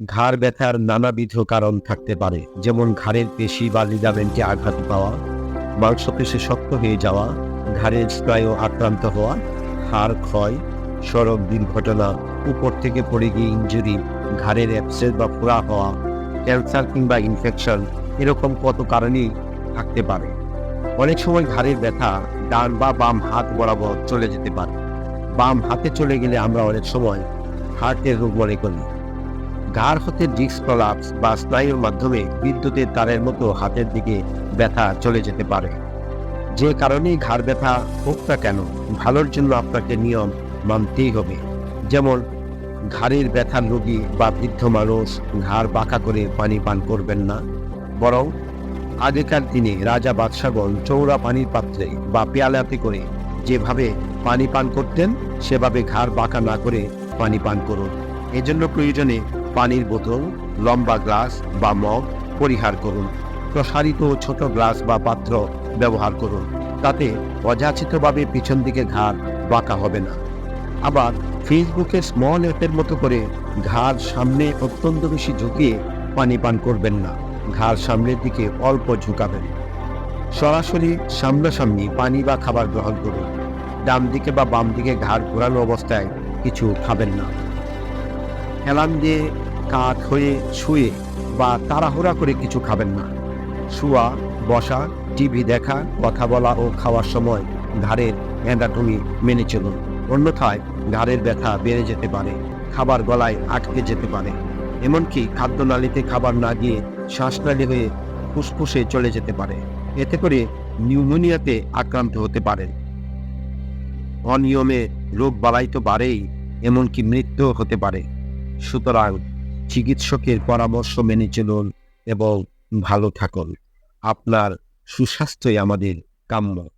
ঘাড় ব্যথার নানাবিধ কারণ থাকতে পারে, যেমন ঘাড়ের পেশি বা লিগামেন্টে আঘাত পাওয়া, মাংসপেশি শক্ত হয়ে যাওয়া, ঘাড়ের স্নায়ু আক্রান্ত হওয়া, হাড় ক্ষয় সড়ক দুর্ঘটনা, উপর থেকে পড়ে গিয়ে ইঞ্জুরি ঘাড়ের অ্যাপসেস বা ফোড়া হওয়া ক্যান্সার কিংবা ইনফেকশন এরকম কত কারণেই থাকতে পারে। অনেক সময় ঘাড়ের ব্যথা ডান বা বাম হাত বরাবর চলে যেতে পারে। বাম হাতে চলে গেলে আমরা অনেক সময় হার্টের রোগ মনে করি। ঘাড় হতে ডিস্ক প্রলাপস বা স্নায়ুর মাধ্যমে বিদ্যুতের তারের মতো হাতের দিকে ব্যথা চলে যেতে পারে। যে কারণেই ঘাড় ব্যথা হোক না কেন, ভালোর জন্য আপনাকে নিয়ম মানতেই হবে। যেমন, ঘাড়ের ব্যথার রোগী বা বৃদ্ধ মানুষ ঘাড় বাঁকা করে পানি পান করবেন না। বরং, আগেকার দিনে রাজা বাদশাগণ চৌড়া পানির পাত্রে বা পেয়ালাতে করে যেভাবে পানি পান করতেন, সেভাবে ঘাড় বাঁকা না করে পানি পান করুন। এজন্য প্রয়োজনে পানির বোতল, লম্বা গ্লাস বা মগ পরিহার করুন। প্রসারিত ছোট গ্লাস বা পাত্র ব্যবহার করুন। তাতে অযাচিতভাবে পিছন দিকে ঘাড় বাঁকা হবে না। আবার ফেসবুকে স্মল অ্যাপের মতো করে ঘাড় সামনে অত্যন্ত বেশি ঝুঁকিয়ে পানি পান করবেন না। ঘাড় সামনের দিকে অল্প ঝুঁকাবেন। সরাসরি সামনাসামনি পানি বা খাবার গ্রহণ করুন। ডান দিকে বা বাম দিকে ঘাড় ঘোরানো অবস্থায় কিছু খাবেন না। হেলান দিয়ে কাত হয়ে শুয়ে বা তাড়াহুড়া করে কিছু খাবেন না। শুয়া, বসা, টিভি দেখা, কথা বলা ও খাওয়ার সময় ঘাড়ের অ্যান্ডাটমি মেনে চলুন। অন্যথায় ঘাড়ের ব্যথা বেড়ে যেতে পারে, খাবার গলায় আটকে যেতে পারে। এমনকি খাদ্যনালীতে খাবার না গিয়ে শ্বাসনালী হয়ে ফুসফুসে চলে যেতে পারে। এতে করে নিউমোনিয়াতে আক্রান্ত হতে পারেন। অনিয়মে রোগ বালাই তো বাড়েই, এমনকি মৃত্যুও হতে পারে। সুতরাং চিকিৎসকের পরামর্শ মেনে চলুন এবং ভালো থাকুন। আপনার সুস্বাস্থ্যই আমাদের কাম্য।